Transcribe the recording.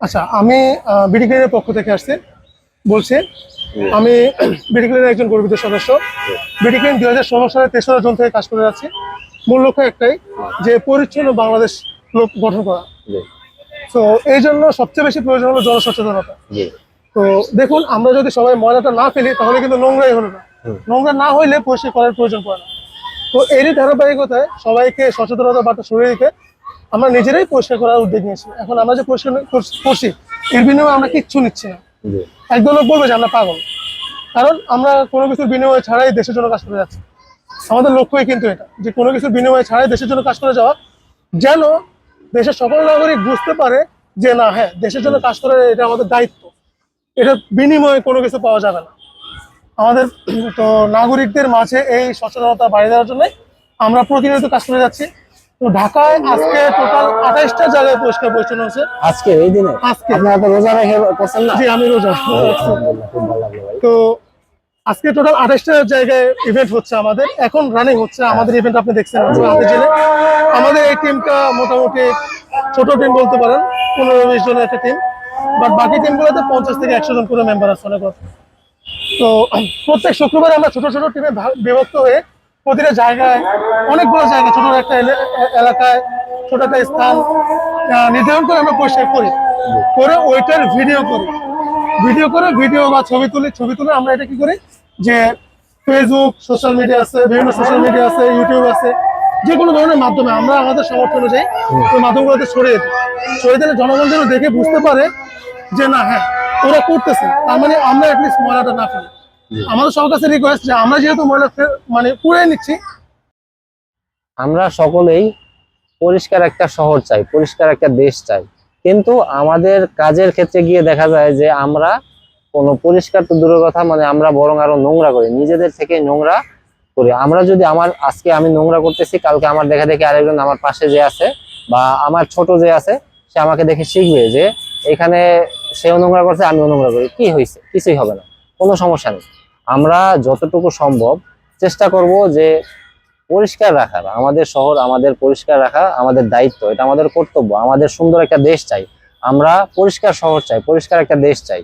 আচ্ছা আমি বিডি ক্লিনের পক্ষ থেকে আসছি। বলছি আমি বিডি একজন গর্বিত সদস্য। বিডিক্লিন দুই হাজার ষোলো সালের তেসরা জুন থেকে কাজ করে যাচ্ছি। মূল লক্ষ্য একটাই যে পরিচ্ছন্ন বাংলাদেশ লোক গঠন করা। তো এই জন্য সবচেয়ে বেশি প্রয়োজন হলো জনসচেতনতা। তো দেখুন আমরা যদি সবাই ময়লাটা না ফেলি তাহলে কিন্তু নোংরাই হলো না। নোংরা না হইলে পরিষ্কার করার প্রয়োজন পড়ে না। তো এরই ধারাবাহিকতায় সবাইকে সচেতনতা বার্তা সরিয়ে দিতে আমরা নিজেরাই পরিষ্কার করার উদ্যোগ নিয়েছি। এখন আমরা যে পরিষ্কার কর- করছি এর বিনিময়ে আমরা কিচ্ছু নিচ্ছি না। জি। একদল লোক বলবে যে আমরা পাগল। কারণ আমরা কোনো কিছুর বিনিময়ে ছাড়াই দেশের জন্য কাজ করে যাচ্ছি। আমাদের লক্ষ্যই কিন্তু এটা যে কোনো কিছুর বিনিময়ে ছাড়াই দেশের জন্য কাজ করে যাওয়া যেন দেশের সকল নাগরিক বুঝতে পারে যে না হ্যাঁ দেশের জন্য কাজ করে এটা আমাদের দায়িত্ব। এটা বিনিময়ে কোনো কিছু পাওয়া যাবে না। আমাদের তো নাগরিকদের মাঝে এই সচেতনতা বাড়িয়ে দেওয়ার জন্য আমরা প্রতিনিয়ত কাজ করে যাচ্ছি। ঢাকায় আজকে টোটাল জায়গায় আজকে এই দিনে? আজকে। আপনারা তো রোজা রেখে করছেন না? জি আমি রোজা। আলহামদুলিল্লাহ, খুব ভালো লাগল ভাই। তো আজকে টোটাল আঠাশটা জায়গায় ইভেন্ট হচ্ছে আমাদের। এখন রানিং হচ্ছে। আমাদের ইভেন্ট আপনি দেখছেন জেলে আমাদের এই টিমটা মোটামুটি ছোট টিম বলতে পারেন পনেরো বিশ জনের একটা টিম বাট বাকি টিমগুলোতে পঞ্চাশ থেকে একশো জন করে মেম্বার আছে অনেক। তো প্রত্যেক শুক্রবার আমরা ছোট ছোট টিমে বিভক্ত হয়ে প্রতিটা জায়গায়, অনেকগুলো জায়গা ছোট একটা এলে- এলাকায়, ছোট একটা স্থান নির্ধারণ করে আমরা পরিষ্কার করি। করে ওইটার ভিডিও করি। ভিডিও করে ভিডিও বা ছবি তুলি, ছবি তুলে আমরা এটা কি করি? যে ফেসবুক সোশ্যাল মিডিয়া আছে, বিভিন্ন সোশ্যাল মিডিয়া আছে ইউটিউব আছে, যে কোনো ধরনের মাধ্যমে আমরা আমাদের সামর্থ্য অনুযায়ী ওই মাধ্যমগুলোতে ছড়িয়ে দিই। ছড়িয়ে দিলে জনগণ যেন দেখে বুঝতে পারে যে না হ্যাঁ ওরা করতেছে। তার মানে আমরা অ্যাটলিস্ট ময়লাটা না ফেলি। আমাদের সবার কাছে রিকোয়েস্ট যে আমরা যেহেতু ময়লা মানে পুড়ে নিচ্ছি। আমরা সকলেই পরিষ্কার একটা শহর চাই পরিষ্কার একটা দেশ চাই। কিন্তু আমাদের কাজের ক্ষেত্রে গিয়ে দেখা যায় যে আমরা কোনো পরিষ্কার তো দূরের কথা মানে আমরা বরং আরও নোংরা করি নিজেদের থেকে নোংরা করি। আমরা যদি আমার আজকে আমি নোংরা করতেছি কালকে আমার দেখা দেখে আরেকজন আমার পাশে যে আছে বা আমার ছোট যে আছে সে আমাকে দেখে শিখবে যে এখানে সেও নোংরা করছে আমিও নোংরা করি। কি হয়েছে কিছুই হবে না। কোনো সমস্যা নেই। আমরা যতটুকু সম্ভব চেষ্টা করব যে পরিষ্কার রাখার। আমাদের শহর আমাদের পরিষ্কার রাখা আমাদের দায়িত্ব, এটা আমাদের কর্তব্য, আমাদের সুন্দর একটা দেশ চাই। আমরা পরিষ্কার শহর চাই, পরিষ্কার একটা দেশ চাই।